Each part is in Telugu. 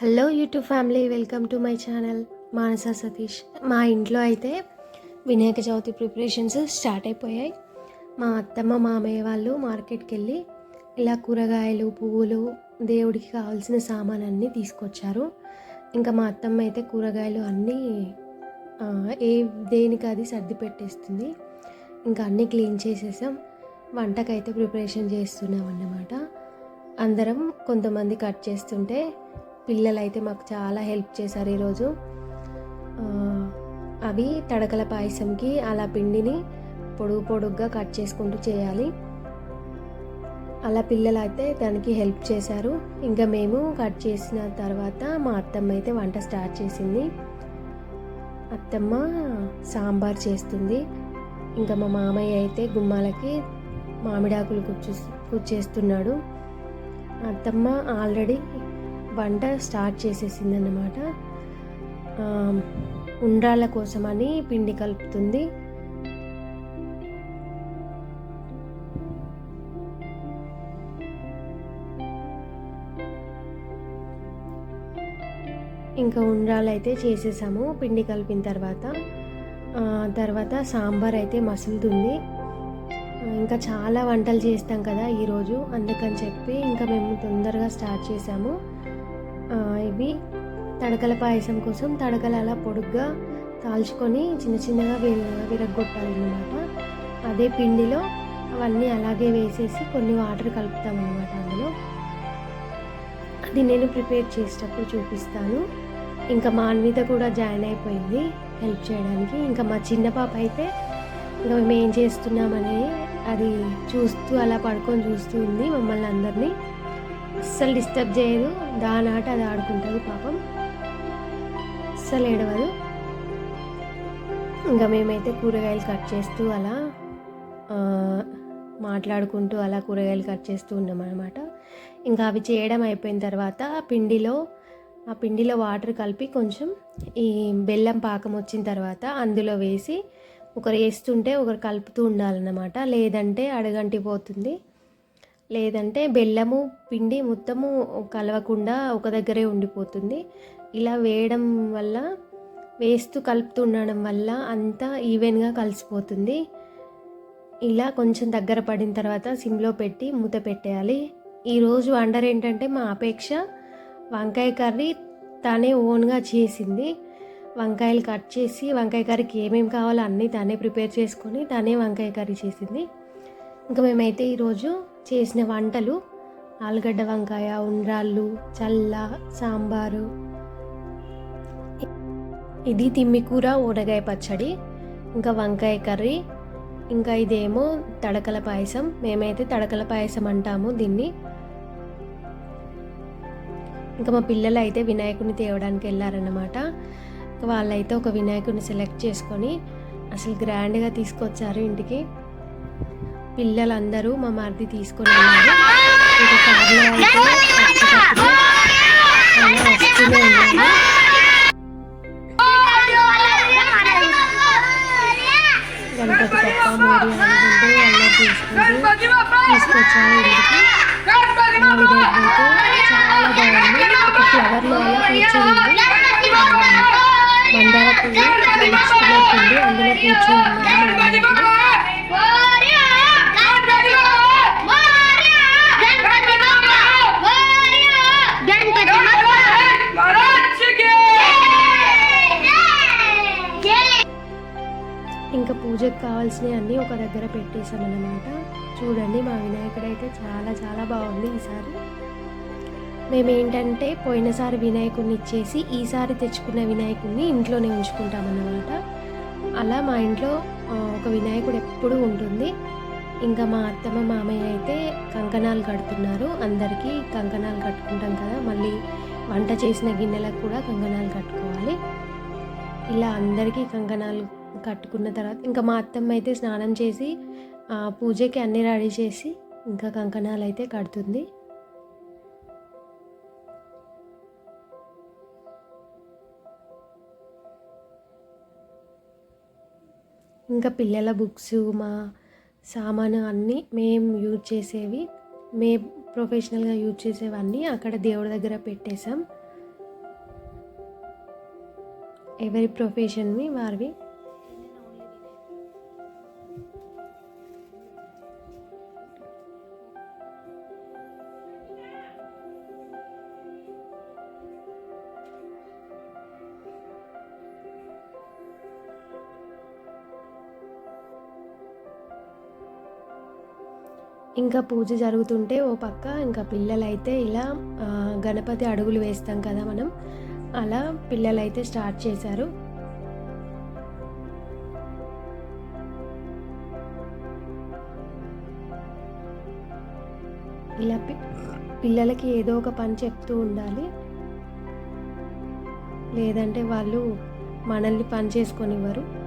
Hello YouTube family welcome to my channel Manasa Satish మా ఇంట్లో అయితే వినాయక చవితి ప్రిపరేషన్స్ స్టార్ట్ అయిపోయాయి. మా అత్తమ్మ మామయ్య వాళ్ళు మార్కెట్కి వెళ్ళి ఇలా కూరగాయలు పువ్వులు దేవుడికి కావాల్సిన సామాన్ అన్నీ తీసుకొచ్చారు. ఇంకా మా అత్తమ్మ అయితే కూరగాయలు అన్నీ ఏ దేనికి అది సర్ది పెట్టేస్తుంది. ఇంకా అన్నీ క్లీన్ చేసేసాం. వంటకైతే ప్రిపరేషన్ చేస్తున్నాం అన్నమాట. అందరం కొంతమంది కట్ చేస్తుంటే పిల్లలు అయితే మాకు చాలా హెల్ప్ చేశారు ఈరోజు. అవి తడకల పాయసంకి అలా పిండిని పొడుగు పొడుగ్గా కట్ చేసుకుంటూ చేయాలి. అలా పిల్లలు అయితే దానికి హెల్ప్ చేశారు. ఇంకా మేము కట్ చేసిన తర్వాత మా అత్తమ్మ అయితే వంట స్టార్ట్ చేసింది. అత్తమ్మ సాంబార్ చేస్తుంది. ఇంకా మా మామయ్య అయితే గుమ్మాలకి మామిడాకులు కుచ్చు కుచ్చేస్తున్నాడు అత్తమ్మ ఆల్రెడీ వంట స్టార్ట్ చేసేసిందన్నమాట. ఆ, ఉండ్రాళ్ళ కోసమని పిండి కలుపుతుంది. ఇంకా ఉండ్రాలు అయితే చేసేసాము పిండి కలిపిన తర్వాత. తర్వాత సాంబార్ అయితే మసులుతుంది. ఇంకా చాలా వంటలు చేస్తాం కదా ఈరోజు అందుకని చెప్పి ఇంకా మేము తొందరగా స్టార్ట్ చేసాము. ఇవి తడకల పాయసం కోసం తడకలు అలా పొడుగ్గా కాల్చుకొని చిన్న చిన్నగా వి విరగొట్టాలన్నమాట. అదే పిండిలో అవన్నీ అలాగే వేసేసి కొన్ని వాటర్ కలుపుతాం అనమాట అందులో. అది నేను ప్రిపేర్ చేసేటప్పుడు చూపిస్తాను. ఇంకా మా అన్విత కూడా జాయిన్ అయిపోయింది హెల్ప్ చేయడానికి. ఇంకా మా చిన్న పాప అయితే ఇంకా మేము ఏం చేస్తున్నామని అది చూస్తూ అలా పడుకొని చూస్తూ ఉంది మమ్మల్ని అందరినీ. అస్సలు డిస్టర్బ్ చేయదు. దాని ఆట అది ఆడుకుంటుంది పాపం. అస్సలు ఏడవదు. ఇంకా మేమైతే కూరగాయలు కట్ చేస్తూ అలా మాట్లాడుకుంటూ అలా కూరగాయలు కట్ చేస్తూ ఉన్నామన్నమాట. అనమాట ఇంకా అవి చేయడం అయిపోయిన తర్వాత పిండిలో ఆ పిండిలో వాటర్ కలిపి కొంచెం ఈ బెల్లం పాకం వచ్చిన తర్వాత అందులో వేసి ఒకరు వేస్తుంటే ఒకరు కలుపుతూ ఉండాలన్నమాట. లేదంటే అడగంటి పోతుంది. లేదంటే బెల్లము పిండి మొత్తము కలవకుండా ఒక దగ్గరే ఉండిపోతుంది. ఇలా వేయడం వల్ల వేస్తూ కలుపుతూ ఉండడం వల్ల అంతా ఈవెన్గా కలిసిపోతుంది. ఇలా కొంచెం దగ్గర పడిన తర్వాత సిమ్లో పెట్టి మూత పెట్టేయాలి. ఈరోజు వండర్ ఏంటంటే మా అపేక్ష వంకాయ కర్రీ తనే ఓన్గా చేసింది. వంకాయలు కట్ చేసి వంకాయ కర్రీకి ఏమేమి కావాలో అన్నీ తనే ప్రిపేర్ చేసుకొని తనే వంకాయ కర్రీ చేసింది. ఇంకా మేమైతే ఈరోజు చేసిన వంటలు ఆలుగడ్డ వంకాయ ఉండ్రాళ్ళు చల్ల సాంబారు. ఇది తిమ్మికూర ఊరగాయ పచ్చడి ఇంకా వంకాయ కర్రీ ఇంకా ఇదేమో తడకల పాయసం. మేమైతే తడకల పాయసం అంటాము దీన్ని. ఇంకా మా పిల్లలు అయితే వినాయకుడిని తేవడానికి వెళ్ళారన్నమాట. వాళ్ళైతే ఒక వినాయకుడిని సెలెక్ట్ చేసుకొని అసలు గ్రాండ్గా తీసుకొచ్చారు ఇంటికి. పిల్లలందరూ మా మరిది తీసుకొని వెళ్ళారు. ఇంకా కార్లో అయితే అలా వస్తూనే ఉన్నాము గణపతి పప్ప మోడి అనుకుంటూ అలా ఇంటికి మా చాలా బాగుంది ఒక ఫ్లవర్లో అలా కూర్చొని మందార పువ్వు ఇట్లా ఇచ్చుకున్నట్టుంది అందులో కూర్చొని పూజకు కావాల్సినవి అన్నీ ఒక దగ్గర పెట్టేశామన్నమాట. చూడండి మా వినాయకుడు అయితే చాలా చాలా బాగుంది ఈసారి. మేము ఏంటంటే పోయినసారి వినాయకుడిని ఇచ్చేసి ఈసారి తెచ్చుకున్న వినాయకుడిని ఇంట్లోనే ఉంచుకుంటామన్నమాట. అలా మా ఇంట్లో ఒక వినాయకుడు ఎప్పుడూ ఉంటుంది. ఇంకా మా అత్తమ్మ మామయ్య అయితే కంకణాలు కడుతున్నారు. అందరికీ కంకణాలు కట్టుకుంటాం కదా మళ్ళీ వంట చేసిన గిన్నెలకు కూడా కంకణాలు కట్టుకోవాలి. ఇలా అందరికీ కంకణాలు కట్టుకున్న తర్వాత ఇంకా మా అత్తమ్మ అయితే స్నానం చేసి పూజకి అన్ని రెడీ చేసి ఇంకా కంకణాలు అయితే కడుతుంది. ఇంకా పిల్లల బుక్స్ మా సామాను అన్నీ మేము యూజ్ చేసేవి మే ప్రొఫెషనల్గా యూజ్ చేసేవన్నీ అక్కడ దేవుడి దగ్గర పెట్టేశాం. ఎవరి ప్రొఫెషన్వి వారివి ఇంకా పూజ జరుగుతుంటే ఓ పక్క ఇంకా పిల్లలైతే ఇలా గణపతి అడుగులు వేస్తాం కదా మనం అలా పిల్లలైతే స్టార్ట్ చేశారు. ఇలా పి- పిల్లలకి ఏదో ఒక పని చెప్తూ ఉండాలి. లేదంటే వాళ్ళు మనల్ని పని చేసుకొనివ్వరు.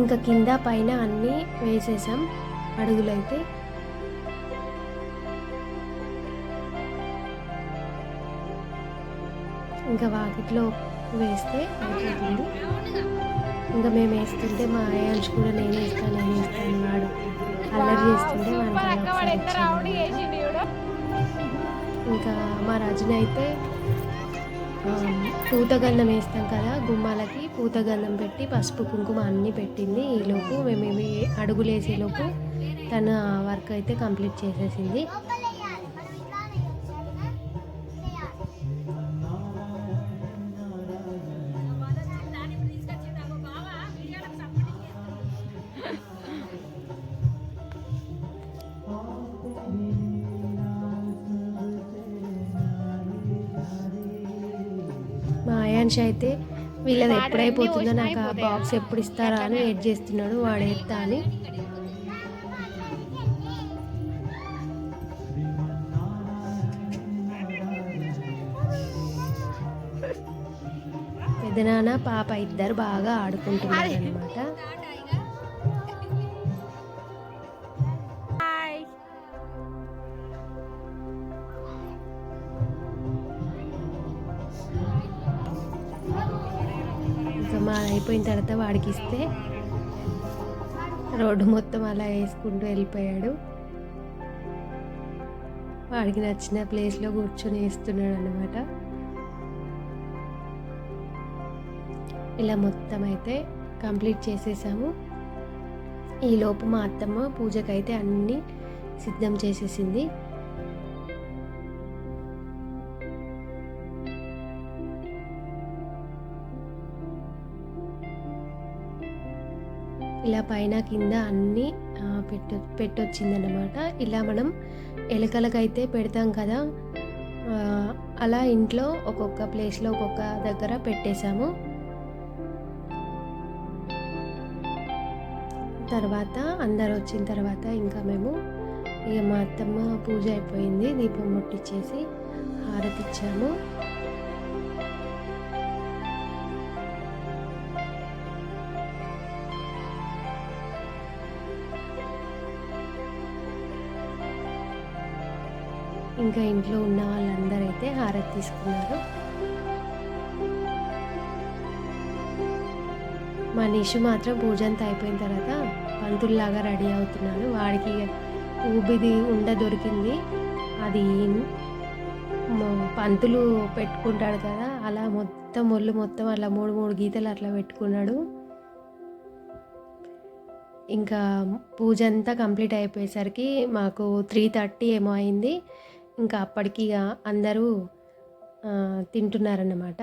ఇంకా కింద పైన అన్నీ వేసేసాం. అడుగులైతే. ఇంకా వాకిట్లో వేస్తే అయిపోతుంది. ఇంకా మేము వేస్తుంటే మా అయ్యాన్స్ కూడా నేను వేస్తాను నేను వేస్తాను వాడు అల్లరి చేస్తుంటే వాడికి. ఇంకా మా రాజుని అయితే పూతగంధం వేస్తాం కదా గుమ్మాలకి పూతగంధం పెట్టి పసుపు కుంకుమ అన్నీ పెట్టింది ఈలోపు మేము ఇవి అడుగులు వేసేలోపు తను ఆ వర్క్ అయితే కంప్లీట్ చేసేసింది. అయాన్ష్ అయితే వీళ్ళది ఎప్పుడైపోతుందో నాకు ఆ బాక్స్ ఎప్పుడు ఇస్తారా అని వెయిట్ చేస్తున్నాడు వాడు ఎత్తా అని. పెదనాన్న పాప ఇద్దరు బాగా ఆడుకుంటున్నారు అనమాట ఇంకా అయిపోయిన తర్వాత వాడికి ఇస్తే రోడ్డు మొత్తం అలా వేసుకుంటూ వెళ్ళిపోయాడు. వాడికి నచ్చిన ప్లేస్లో కూర్చొని వేస్తున్నాడు అనమాట ఇలా మొత్తం అయితే కంప్లీట్ చేసేసాము. ఈలోపు మా అత్తమ్మ పూజకైతే అన్నీ సిద్ధం చేసేసింది. ఇలా పైన కింద అన్నీ పెట్ట పెట్టొచ్చిందనమాట ఇలా మనం ఎలకలకైతే పెడతాం కదా అలా ఇంట్లో ఒక్కొక్క ప్లేస్లో ఒక్కొక్క దగ్గర పెట్టేశాము. తర్వాత అందరు వచ్చిన తర్వాత ఇంకా మేము ఇక మా అత్తమ్మ పూజ అయిపోయింది దీపం ముట్టించేసి హారతి ఇంకా ఇంట్లో ఉన్న వాళ్ళందరూ అయితే హారతి తీసుకున్నారు. మా నిషు మాత్రం పూజ అంతా అయిపోయిన తర్వాత పంతుల్లాగా రెడీ అవుతున్నాడు. వాడికి ఊబిది ఉండ దొరికింది. అది పంతులు పెట్టుకుంటాడు కదా అలా మొత్తం ఒళ్ళు మొత్తం అలా మూడు మూడు గీతలు అట్లా పెట్టుకున్నాడు. ఇంకా పూజ అంతా కంప్లీట్ అయిపోయేసరికి మాకు త్రీ థర్టీ ఏమో అయింది. ఇంకా అప్పటికి ఇక అందరూ తింటున్నారన్నమాట.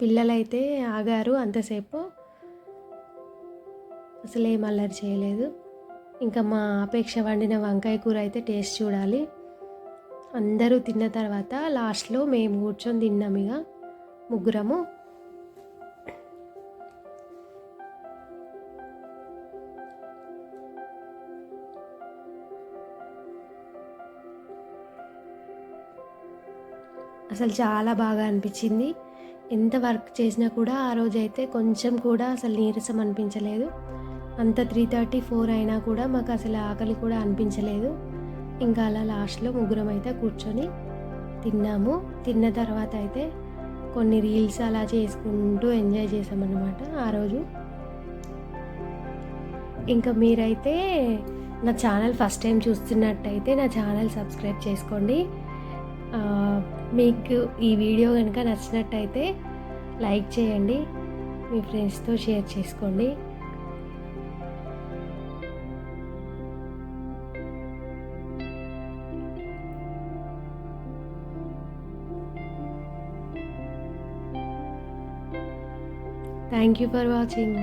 పిల్లలైతే ఆగారు అంతసేపు. అసలు ఏం అల్లరి చేయలేదు. ఇంకా మా అపేక్ష వండిన వంకాయ కూర అయితే టేస్ట్ చూడాలి. అందరూ తిన్న తర్వాత లాస్ట్లో మేము కూర్చొని తిన్నాం ఇక ముగ్గురము. అసలు చాలా బాగా అనిపించింది. ఎంత వర్క్ చేసినా కూడా ఆ రోజు అయితే కొంచెం కూడా అసలు నీరసం అనిపించలేదు. అంత త్రీ థర్టీ ఫోర్ అయినా కూడా మాకు అసలు ఆకలి కూడా అనిపించలేదు. ఇంకా అలా లాస్ట్లో ముగ్గురం అయితే కూర్చొని తిన్నాము. తిన్న తర్వాత అయితే కొన్ని రీల్స్ అలా చేసుకుంటూ ఎంజాయ్ చేసామన్నమాట ఆ రోజు. ఇంకా మీరైతే నా ఛానల్ ఫస్ట్ టైం చూస్తున్నట్టయితే నా ఛానల్ సబ్స్క్రైబ్ చేసుకోండి. మీకు ఈ వీడియో కనుక నచ్చినట్టయితే లైక్ చేయండి మీ ఫ్రెండ్స్తో షేర్ చేసుకోండి. Thank you for watching